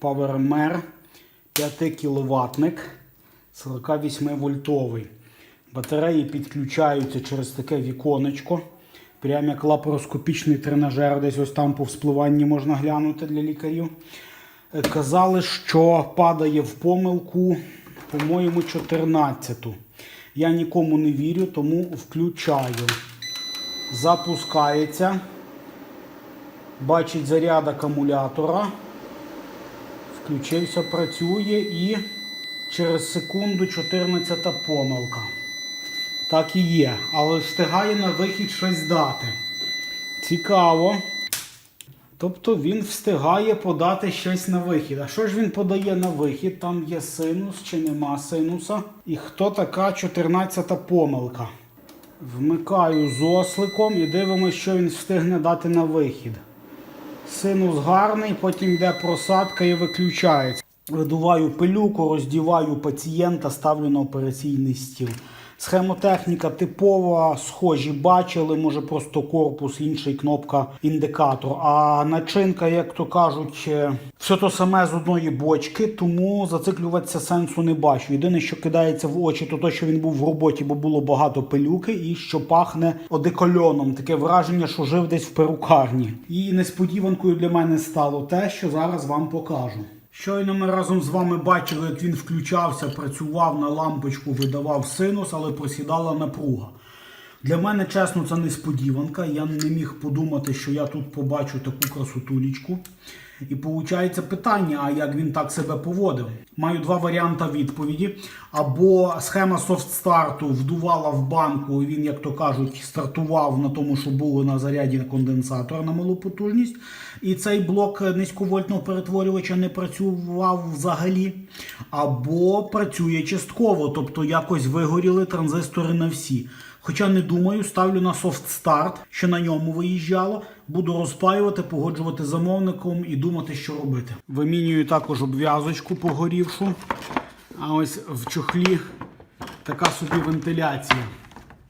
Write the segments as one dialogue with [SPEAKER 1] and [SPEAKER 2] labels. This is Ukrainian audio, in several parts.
[SPEAKER 1] PowerMer 5 кВт 48 вольтовий. Батареї підключаються через таке віконечко. Прямо як лапароскопічний тренажер, десь ось там по вспливанні можна глянути для лікарів. Е, Казали, що падає в помилку, по-моєму, 14-ту. Я нікому не вірю, тому включаю. Запускається. Бачить заряд акумулятора. Включився, працює і через секунду 14 помилка. Так і є, але встигає на вихід щось дати. Цікаво. Тобто він встигає подати щось на вихід. А що ж він подає на вихід? Там є синус чи нема синуса. І хто така 14 помилка? Вмикаю з осликом і дивимося, що він встигне дати на вихід. Синус гарний, потім йде просадка і виключається. Видуваю пилюку, роздіваю пацієнта, ставлю на операційний стіл. Схемотехніка типова, схожі бачили, може просто корпус, інший кнопка індикатор. А начинка, як то кажуть, е, все то саме з одної бочки, тому зациклюватися сенсу не бачу. Єдине, що кидається в очі, то те, що він був в роботі, бо було багато пилюки, і що пахне одекольоном. Таке враження, що жив десь в перукарні. І несподіванкою для мене стало те, що зараз вам покажу. Щойно ми разом з вами бачили, як він включався, працював на лампочку, видавав синус, але просідала напруга. Для мене, чесно, це несподіванка. Я не міг подумати, що я тут побачу таку красотулечку. І виходить питання, а як він так себе поводив? Маю два варіанти відповіді. Або схема софтстарту вдувала в банку, і він, як то кажуть, стартував на тому, що було на заряді конденсатора на малу потужність. І цей блок низьковольтного перетворювача не працював взагалі. Або працює частково, тобто якось вигоріли транзистори на всі. Хоча не думаю, ставлю на софт старт, що на ньому виїжджало. Буду розпаювати, погоджувати замовником і думати, що робити. Вимінюю також обв'язочку погорівшу. А ось в чохлі така собі вентиляція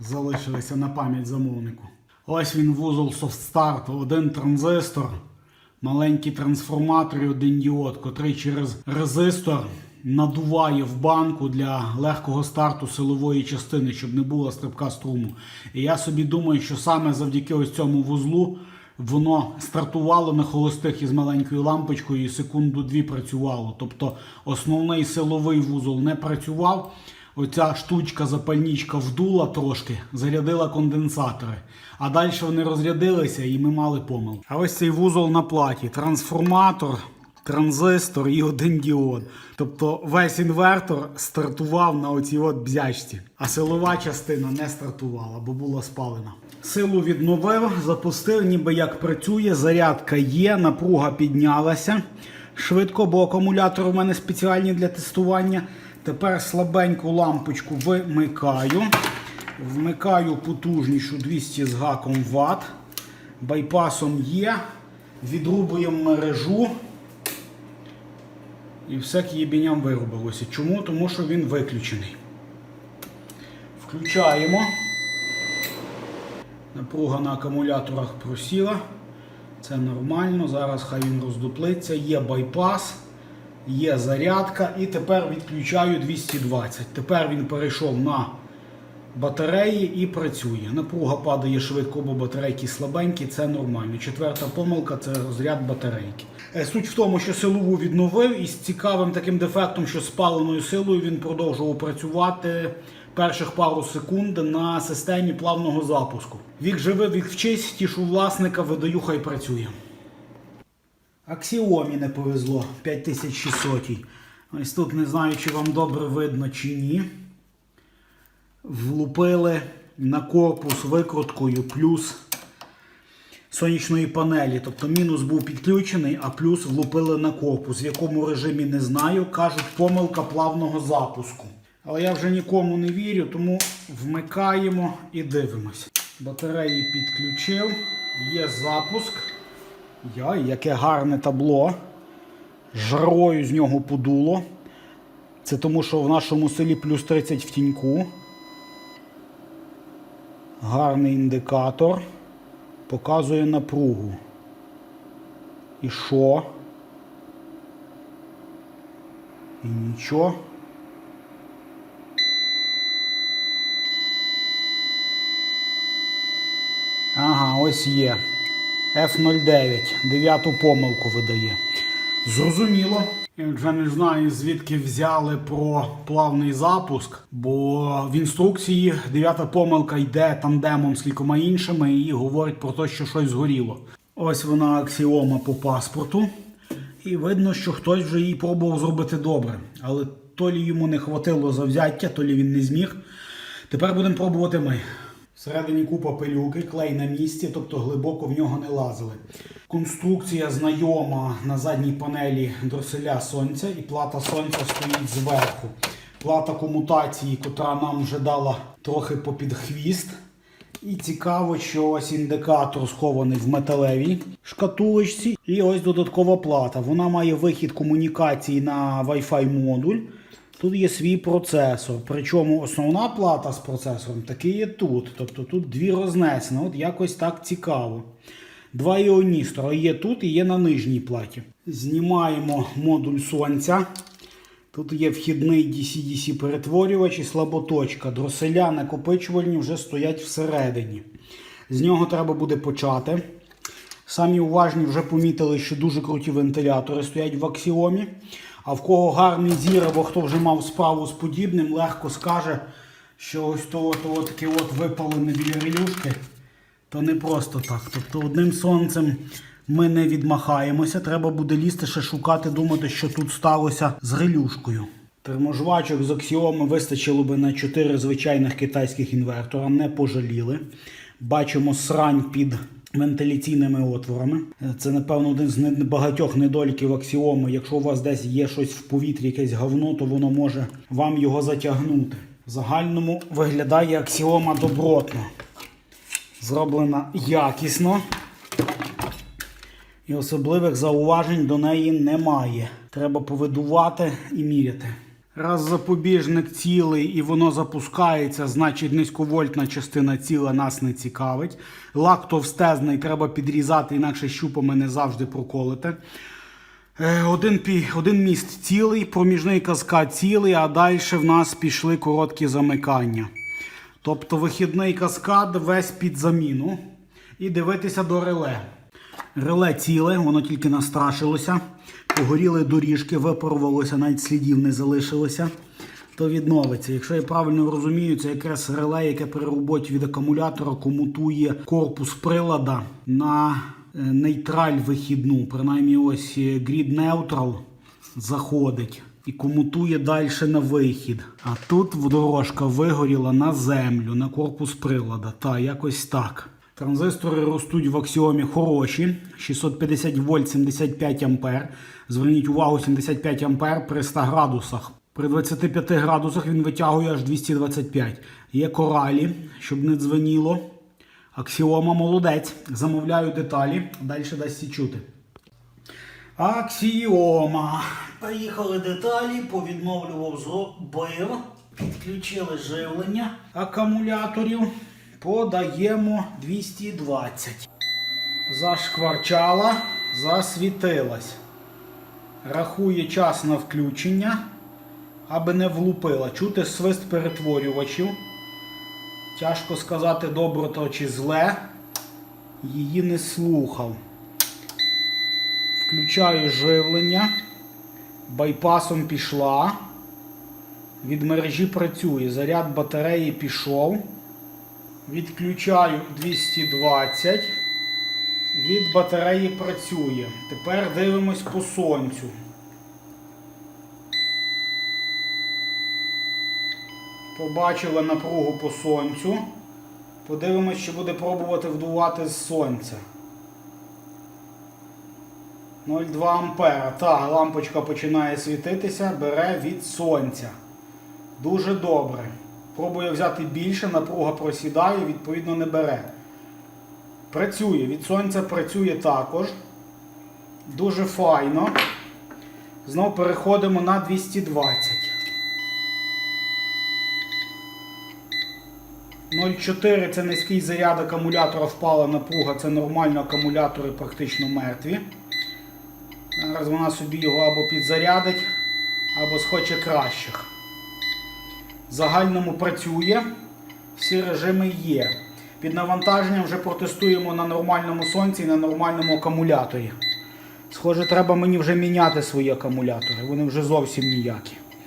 [SPEAKER 1] залишилася на пам'ять замовнику. Ось він вузол софт старту, один транзистор, маленький трансформатор і один діод, котрий через резистор надуває в банку для легкого старту силової частини, щоб не було стрибка струму. І я собі думаю, що саме завдяки ось цьому вузлу воно стартувало на холостих із маленькою лампочкою і секунду-дві працювало. Тобто основний силовий вузол не працював. Оця штучка запальничка вдула трошки, зарядила конденсатори. А далі вони розрядилися і ми мали помилку. А ось цей вузол на платі. Трансформатор, транзистор і один діод. Тобто весь інвертор стартував на оцій от бзячці, а силова частина не стартувала, бо була спалена. Силу відновив, запустив, ніби як працює, зарядка є, напруга піднялася швидко, бо акумулятор у мене спеціальні для тестування. Тепер слабеньку лампочку вимикаю. Вмикаю потужнішу 200 з гаком Вт. Байпасом є. Відрубуємо мережу. І все к'єбіням вирубилося. Чому? Тому що він виключений. Включаємо. Напруга на акумуляторах просіла. Це нормально. Зараз хай він роздуплиться. Є байпас, є зарядка. І тепер відключаю 220. Тепер він перейшов на батареї і працює. Напруга падає швидко, бо батарейки слабенькі, це нормально. Четверта помилка це розряд батарейки. Е, Суть в тому, що силову відновив і з цікавим таким дефектом, що спаленою силою він продовжував працювати перших пару секунд на системі плавного запуску. Вік живи, вік вчись, тішу власника, видаю, хай працює. Аксіомі не повезло 5600. Ось тут не знаю, чи вам добре видно чи ні. Влупили на корпус викруткою плюс сонячної панелі. Тобто мінус був підключений, а плюс влупили на корпус. В якому режимі не знаю. Кажуть, помилка плавного запуску. Але я вже нікому не вірю, тому вмикаємо і дивимося. Батареї підключив, є запуск. Яй, яке гарне табло. Жарою з нього подуло. Це тому, що в нашому селі плюс 30 в тіньку гарний індикатор, показує напругу. І що? І нічого. Ага, ось є. F09. Дев'яту помилку видає. Зрозуміло. Я вже не знаю, звідки взяли про плавний запуск, бо в інструкції дев'ята помилка йде тандемом з кількома іншими і говорить про те, що щось згоріло. Ось вона аксіома по паспорту. І видно, що хтось вже її пробував зробити добре. Але то лі йому не хватило завзяття, то лі він не зміг. Тепер будемо пробувати ми. Всередині купа пилюки, клей на місці, тобто глибоко в нього не лазили. Конструкція знайома на задній панелі дроселя сонця і плата сонця стоїть зверху. Плата комутації, котра нам вже дала трохи попід хвіст. І цікаво, що ось індикатор схований в металевій шкатулочці. І ось додаткова плата. Вона має вихід комунікації на Wi-Fi модуль. Тут є свій процесор. Причому основна плата з процесором таки є тут. Тобто тут дві рознесені. От якось так цікаво. Два іоністора є тут і є на нижній платі. Знімаємо модуль сонця. Тут є вхідний DC-DC перетворювач і слаботочка. Дроселя накопичувальні вже стоять всередині. З нього треба буде почати. Самі уважні вже помітили, що дуже круті вентилятори стоять в аксіомі. А в кого гарний зір, або хто вже мав справу з подібним, легко скаже, що ось то, то таке от випалене біля релюшки, то не просто так. Тобто одним сонцем ми не відмахаємося, треба буде лізти ще шукати, думати, що тут сталося з релюшкою. Терможвачок з аксіоми вистачило би на 4 звичайних китайських інвертора, не пожаліли. Бачимо срань під вентиляційними отворами. Це, напевно, один з небагатьох недоліків аксіоми. Якщо у вас десь є щось в повітрі, якесь говно, то воно може вам його затягнути. В загальному виглядає аксіома добротно. Зроблена якісно. І особливих зауважень до неї немає. Треба повидувати і міряти. Раз запобіжник цілий і воно запускається, значить низьковольтна частина ціла нас не цікавить. Лак товстезний треба підрізати, інакше щупами не завжди проколите. Е, Один, пі- один міст цілий, проміжний каскад цілий, а далі в нас пішли короткі замикання. Тобто вихідний каскад весь під заміну. І дивитися до реле. Реле ціле, воно тільки настрашилося. Погоріли доріжки, випарувалося, навіть слідів не залишилося. То відновиться. Якщо я правильно розумію, це якраз реле, яке при роботі від акумулятора комутує корпус прилада на е, нейтраль вихідну. Принаймні, ось е, Grid Neutral заходить і комутує далі на вихід. А тут дорожка вигоріла на землю, на корпус прилада. Та якось так. Транзистори ростуть в аксіомі хороші. 650 вольт 75 ампер. Зверніть увагу, 75 ампер при 100 градусах. При 25 градусах він витягує аж 225. Є коралі, щоб не дзвеніло. Аксіома молодець. Замовляю деталі. Далі дасть чути. Аксіома. Поїхали деталі, повідновлював зробив. Підключили живлення акумуляторів. Подаємо 220. Зашкварчала, засвітилась. Рахує час на включення, аби не влупила. Чути свист перетворювачів. Тяжко сказати, добре то чи зле. Її не слухав. Включаю живлення. Байпасом пішла. Від мережі працює. Заряд батареї пішов. Відключаю 220. Від батареї працює. Тепер дивимось по сонцю. Побачили напругу по сонцю. Подивимось, що буде пробувати вдувати з сонця. 0,2 ампера. Та, лампочка починає світитися, бере від сонця. Дуже добре. Пробує взяти більше, напруга просідає, відповідно не бере. Працює. Від сонця працює також. Дуже файно. Знову переходимо на 220. 0,4 це низький заряд акумулятора, впала напруга, це нормально, акумулятори практично мертві. Зараз вона собі його або підзарядить, або схоче кращих. В загальному працює, всі режими є. Під навантаженням вже протестуємо на нормальному сонці і на нормальному акумуляторі. Схоже, треба мені вже міняти свої акумулятори. Вони вже зовсім ніякі.